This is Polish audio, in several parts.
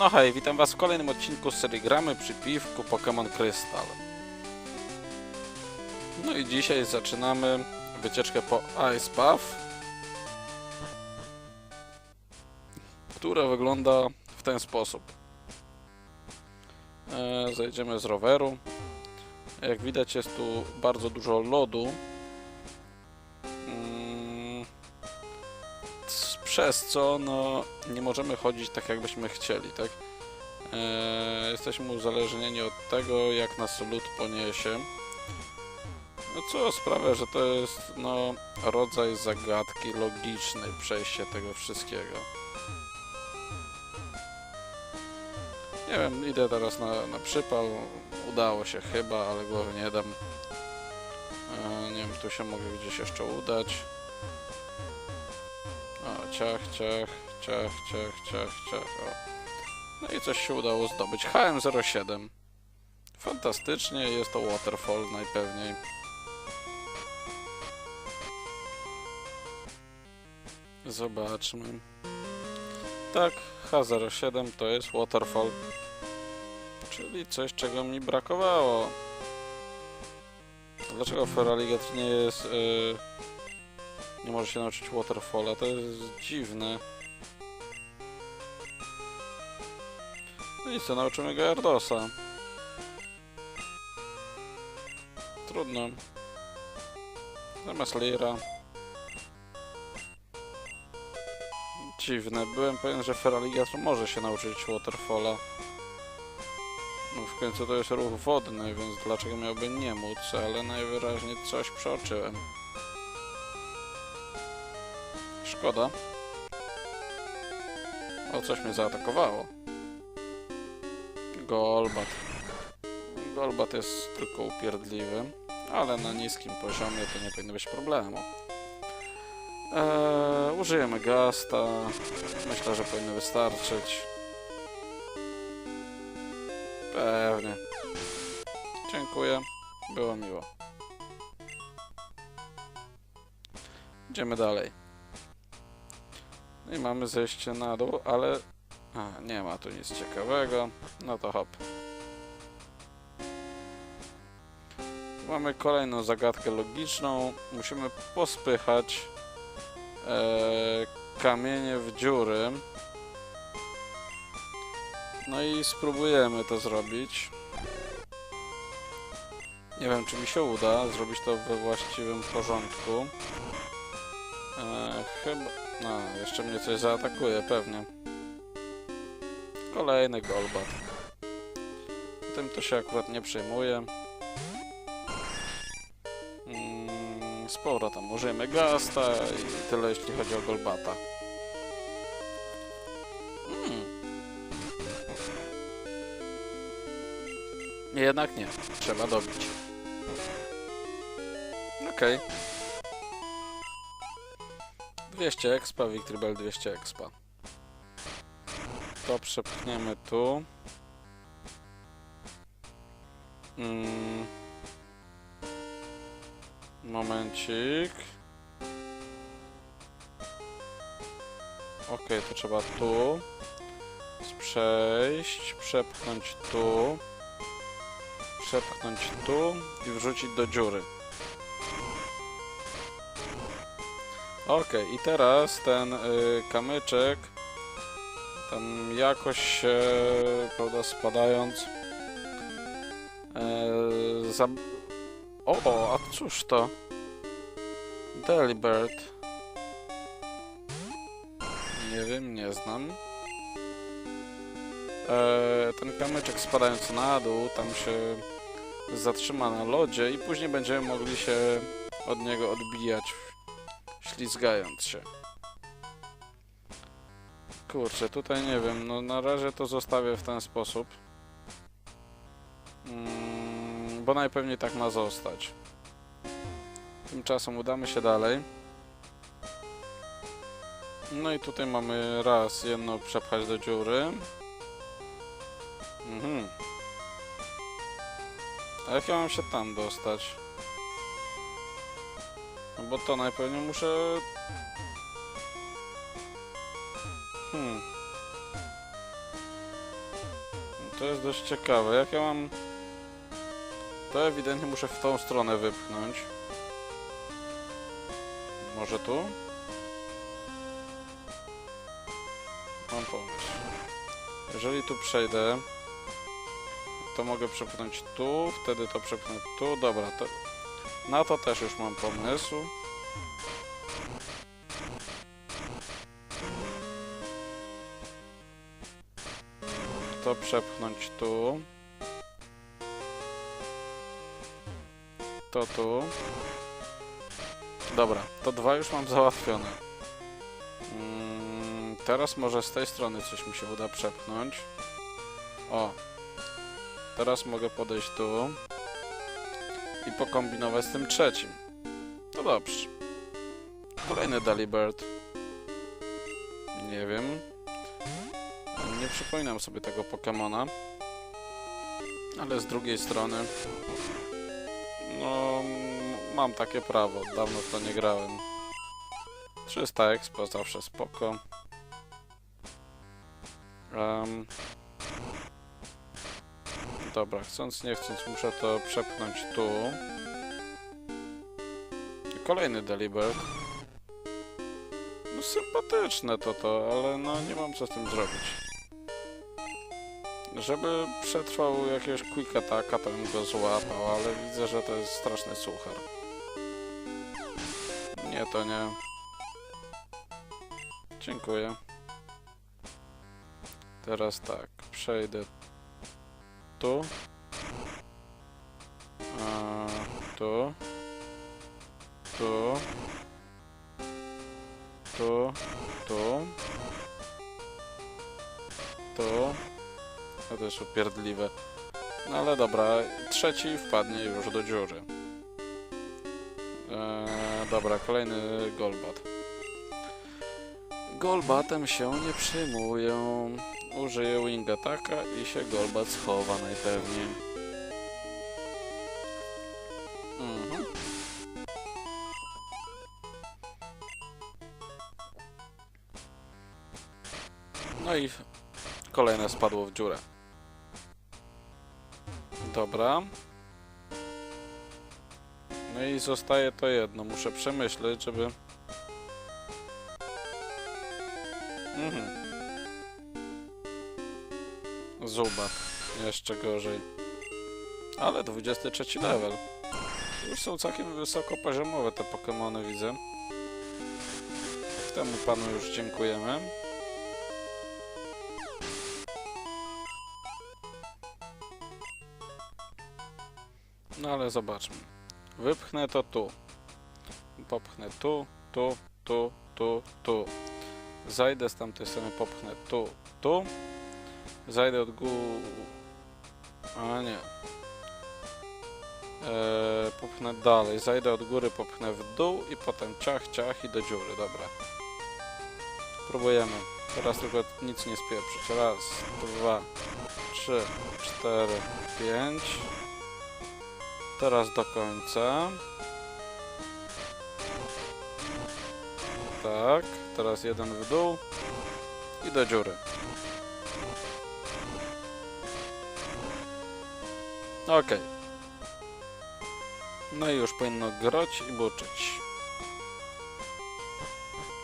No hej, witam was w kolejnym odcinku z serii Gramy przy piwku Pokémon Crystal. No i dzisiaj zaczynamy wycieczkę po Ice Path, która wygląda w ten sposób. E, zejdziemy z roweru. Jak widać jest tu bardzo dużo lodu. Przez co no, nie możemy chodzić tak jakbyśmy chcieli, tak? E, jesteśmy uzależnieni od tego, jak nas lód poniesie. No co sprawia, że to jest no, rodzaj zagadki logicznej przejście tego wszystkiego. Nie wiem, idę teraz na, na przypał. Udało się chyba, ale głowy nie dam. E, nie wiem, tu się mogę gdzieś jeszcze udać. Ciach, ciach, ciach, ciach, ciach, ciach. O. No i coś się udało zdobyć. HM07. Fantastycznie, jest to Waterfall najpewniej. Zobaczmy. Tak, H07 to jest Waterfall. Czyli coś, czego mi brakowało. Dlaczego Feraligatr nie jest... Yy, nie może się nauczyć Waterfalla? To jest dziwne. No i co, nauczymy go Ardosa. Trudno. Zamiast Lira. Dziwne. Byłem pewien, że Feraligatr może się nauczyć Waterfalla. No w końcu to jest ruch wodny, więc dlaczego miałby nie móc? Ale najwyraźniej coś przeoczyłem. Szkoda. O, coś mnie zaatakowało. Golbat. Golbat jest tylko upierdliwy, ale na niskim poziomie to nie powinno być problemu. Eee, użyjemy gasta. Myślę, że powinno wystarczyć. Pewnie. Dziękuję. Było miło. Idziemy dalej. I mamy zejście na dół, ale... A, nie ma tu nic ciekawego. No to hop. Mamy kolejną zagadkę logiczną. Musimy pospychać e, kamienie w dziury. No i spróbujemy to zrobić. Nie wiem, czy mi się uda zrobić to we właściwym porządku. E, chyba... No, jeszcze mnie coś zaatakuje, pewnie. Kolejny golbat. Tym to się akurat nie przejmuje. Mm, z powrotem użyjemy gasta i tyle jeśli chodzi o golbata. Mm. Jednak nie. Trzeba dobić. Okej. 200 expa, Victribel 200 expa. To przepchniemy tu. Mm. Momencik. Ok, to trzeba tu. Przejść, przepchnąć tu. Przepchnąć tu i wrzucić do dziury. Ok, i teraz ten y, kamyczek tam jakoś się, prawda, spadając e, za... O, a cóż to? Delibird. Nie wiem, nie znam. E, ten kamyczek spadając na dół, tam się zatrzyma na lodzie i później będziemy mogli się od niego odbijać, ślizgając się. Kurczę, tutaj nie wiem, no na razie to zostawię w ten sposób. Mm, bo najpewniej tak ma zostać. Tymczasem udamy się dalej. No i tutaj mamy raz jedno przepchać do dziury. Mhm. A jak ja mam się tam dostać? No bo to najpewniej muszę... Hmm. To jest dość ciekawe. Jak ja mam... To ewidentnie muszę w tą stronę wypchnąć. Może tu? Mam pomysł. Jeżeli tu przejdę, to mogę przepchnąć tu, wtedy to przepchnę tu. Dobra, to... Na to też już mam pomysł. To przepchnąć tu. To tu. Dobra, to dwa już mam załatwione. Mm, teraz może z tej strony coś mi się uda przepchnąć. O. Teraz mogę podejść tu. I pokombinować z tym trzecim. No dobrze. Kolejny Dalibird. Nie wiem. Nie przypominam sobie tego Pokemona. Ale z drugiej strony... No... Mam takie prawo. Dawno w to nie grałem. 300 expo zawsze spoko. Em, dobra, chcąc nie chcąc muszę to przepchnąć tu. I kolejny Delibird. No sympatyczne to to, ale no nie mam co z tym zrobić. Żeby przetrwał jakiegoś quick attacka, to bym go złapał, ale widzę, że to jest straszny suchar. Nie, to nie. Dziękuję. Teraz tak, przejdę tu. A, tu. Tu. Tu. Tu. Tu. To też upierdliwe. No ale dobra, trzeci wpadnie już do dziury. Eee, dobra, kolejny Golbat. Golbatem się nie przyjmują. Użyję Wing Attacka i się Golbat schowa najpewniej. Mhm. No i kolejne spadło w dziurę. Dobra. No i zostaje to jedno. Muszę przemyśleć, żeby... Mhm. Zubat. Jeszcze gorzej. Ale 23 level. Już są całkiem wysokopoziomowe te Pokémony, widzę. Temu panu już dziękujemy. No ale zobaczmy. Wypchnę to tu. Popchnę tu, tu, tu, tu, tu. Zajdę z tamtej strony, popchnę tu, tu. Zajdę od góry. A nie. Eee, popchnę dalej. Zajdę od góry, popchnę w dół i potem ciach, ciach i do dziury. Dobra. Próbujemy. Teraz tylko nic nie spieprzyć. Raz, dwa, trzy, cztery, pięć. Teraz do końca. Tak, teraz jeden w dół i do dziury. Okej. No i już powinno groć i buczyć.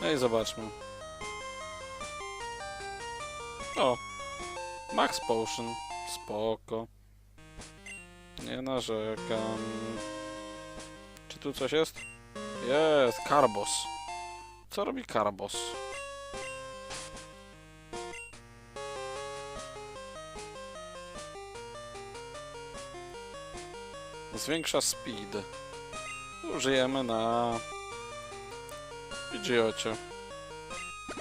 No i zobaczmy. O! Max Potion. Spoko. Nie narzekam. Czy tu coś jest? Jest, Karbos. Co robi Karbos? Zwiększa speed. Użyjemy na Pidgeocie.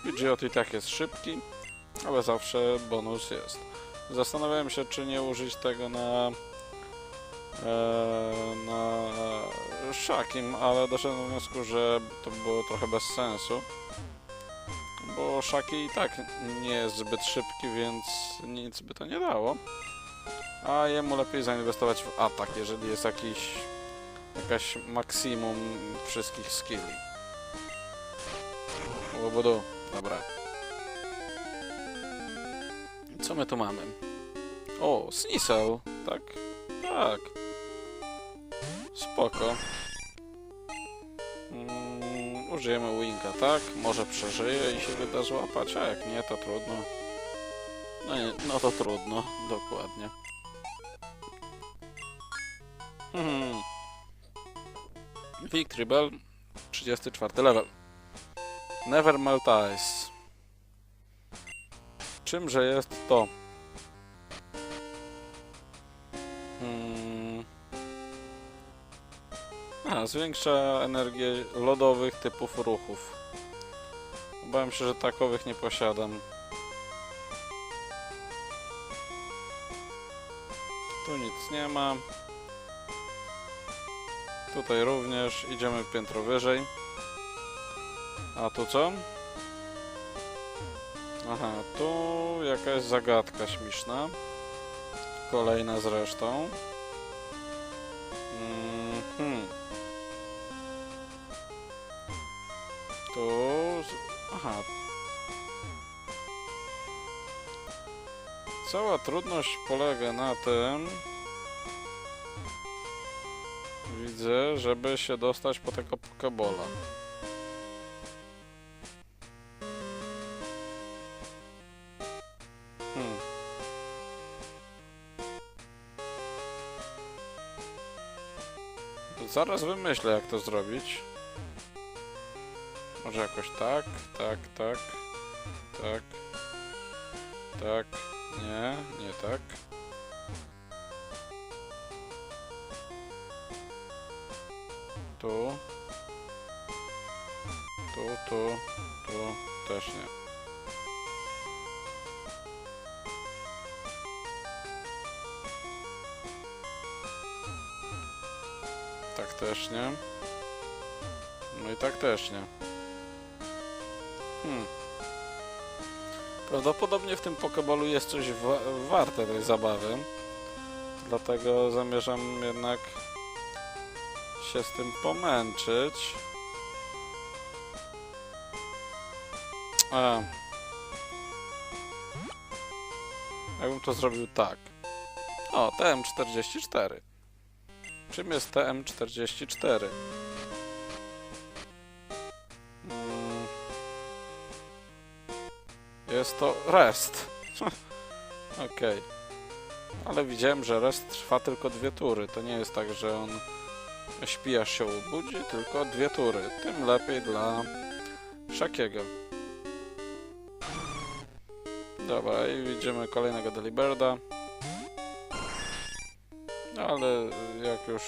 Pidgeot i tak jest szybki, ale zawsze bonus jest. Zastanawiałem się, czy nie użyć tego na e, na Shakim, ale doszedłem do wniosku, że to było trochę bez sensu. Bo Shaki i tak nie jest zbyt szybki, więc nic by to nie dało. A jemu lepiej zainwestować w atak, jeżeli jest jakiś jakaś maksimum wszystkich skilli. Łobodu, dobra. Co my tu mamy? O, Snisel. Tak, tak. Spoko. Mm, użyjemy Winka, tak? Może przeżyje i się wyda złapać, a jak nie, to trudno. No, nie, no to trudno, dokładnie. Hmm. Victory Bell, 34 level. Never Melt Ice. Czymże jest to? Hmm. A, zwiększa energię lodowych typów ruchów. Obawiam się, że takowych nie posiadam. Tu nic nie ma. Tutaj również idziemy piętro wyżej. A tu co? Aha, tu jakaś zagadka śmieszna. Kolejna zresztą. Mhm. Tu... z- Aha. Cała trudność polega na tym... Widzę, żeby się dostać po tego Pokebola. Hmm. Zaraz wymyślę, jak to zrobić. Może jakoś tak, tak, tak, tak, tak, nie, nie tak. Tu, tu, tu, tu, też nie. Tak też nie. No i tak też nie. Hmm. Prawdopodobnie w tym Pokeballu jest coś wa warte tej zabawy. Dlatego zamierzam jednak się z tym pomęczyć. A. Jakbym to zrobił tak. O, TM44. Czym jest TM44? Mm. Jest to rest. Okej. Ale widziałem, że rest trwa tylko dwie tury. To nie jest tak, że on aż się obudzi, tylko dwie tury. Tym lepiej dla Szakiego. Dobra, i widzimy kolejnego Deliberda. Ale jak już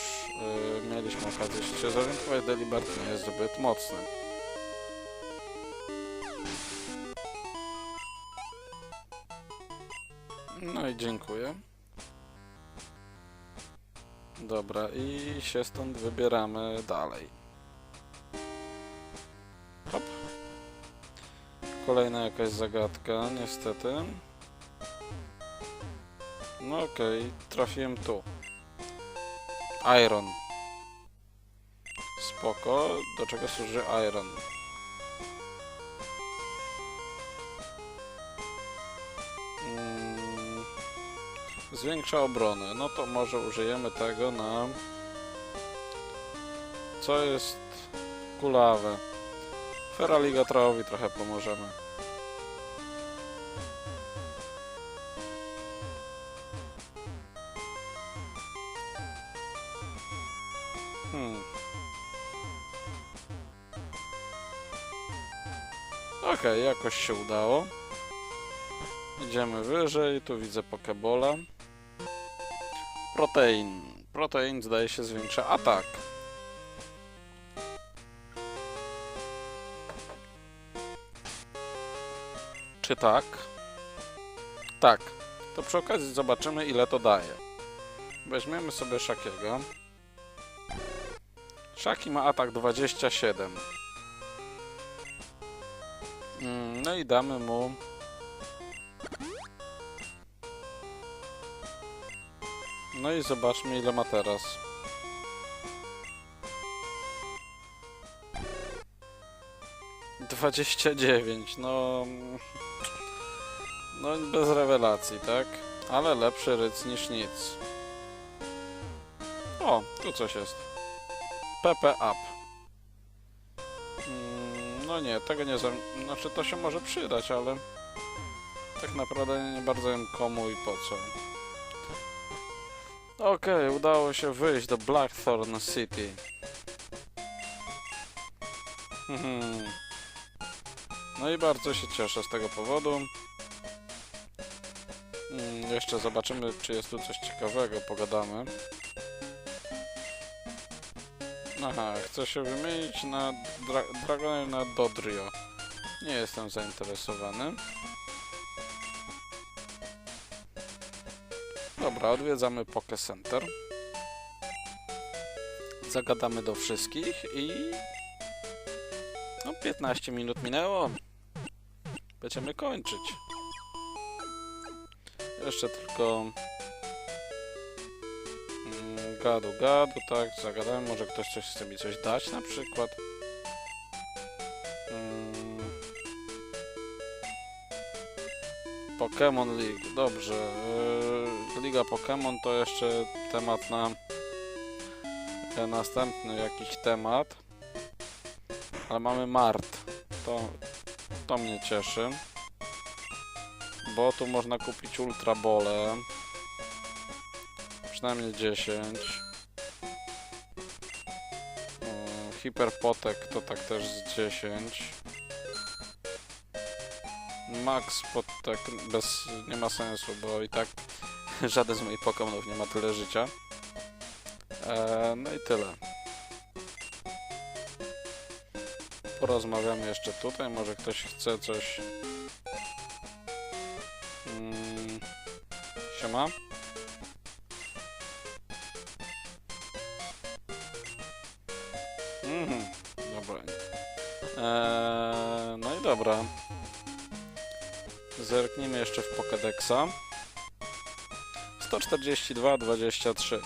y, mieliśmy okazję się zorientować, Delibert nie jest zbyt mocny. No i dziękuję. Dobra, i się stąd wybieramy dalej. Hop. Kolejna jakaś zagadka, niestety. No okej, trafiłem tu. Iron. Spoko. Do czego służy Iron? Zwiększa obronę. No to może użyjemy tego na... Co jest kulawe? Feraligatrowi trochę pomożemy. Hmm. Okej, jakoś się udało. Idziemy wyżej, tu widzę Pokebola. Protein. Protein zdaje się zwiększa atak. Czy tak? Tak. To przy okazji zobaczymy ile to daje. Weźmiemy sobie Szakiego. Szaki ma atak 27. Mm, No i damy mu... No i zobaczmy ile ma teraz. Dwadzieścia dziewięć, no... No bez rewelacji, tak? Ale lepszy ryc niż nic. O, tu coś jest. PP Up. Mm, No nie, tego nie. Znaczy to się może przydać, ale tak naprawdę nie bardzo wiem komu i po co. Okej, udało się wyjść do Blackthorn City. No i bardzo się cieszę z tego powodu. Mm, jeszcze zobaczymy, czy jest tu coś ciekawego, pogadamy. Aha, chcę się wymienić na Dra na Dodrio. Nie jestem zainteresowany. Dobra, odwiedzamy Poke Center. Zagadamy do wszystkich i... No, 15 minut minęło. Będziemy kończyć. Jeszcze tylko... mm, Gadu, gadu, tak, zagadałem, może ktoś coś chce mi coś dać na przykład. Mm. Pokémon League, dobrze. Liga Pokémon to jeszcze temat na e, następny jakiś temat. Ale mamy Mart. To, to mnie cieszy. Bo tu można kupić Ultra Bole. Przynajmniej 10. Yy, Hiperpotek to tak też z 10. Max Potek bez... nie ma sensu, bo i tak żaden z moich Pokémonów nie ma tyle życia. Eee, no i tyle. Porozmawiamy jeszcze tutaj, może ktoś chce coś... Mm, siema. Mhm, dobra. Eee, no i dobra. Zerknijmy jeszcze w Pokédexa. 142-23.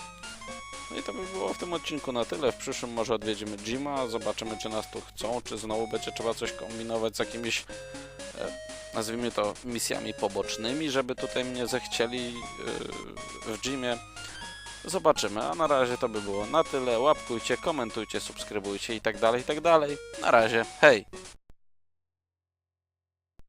No i to by było w tym odcinku na tyle. W przyszłym może odwiedzimy Jima, zobaczymy czy nas tu chcą, czy znowu będzie trzeba coś kombinować z jakimiś, e, nazwijmy to, misjami pobocznymi, żeby tutaj mnie zechcieli e, w Jimie. Zobaczymy, a na razie to by było na tyle. Łapkujcie, komentujcie, subskrybujcie i tak dalej, i tak dalej. Na razie, hej!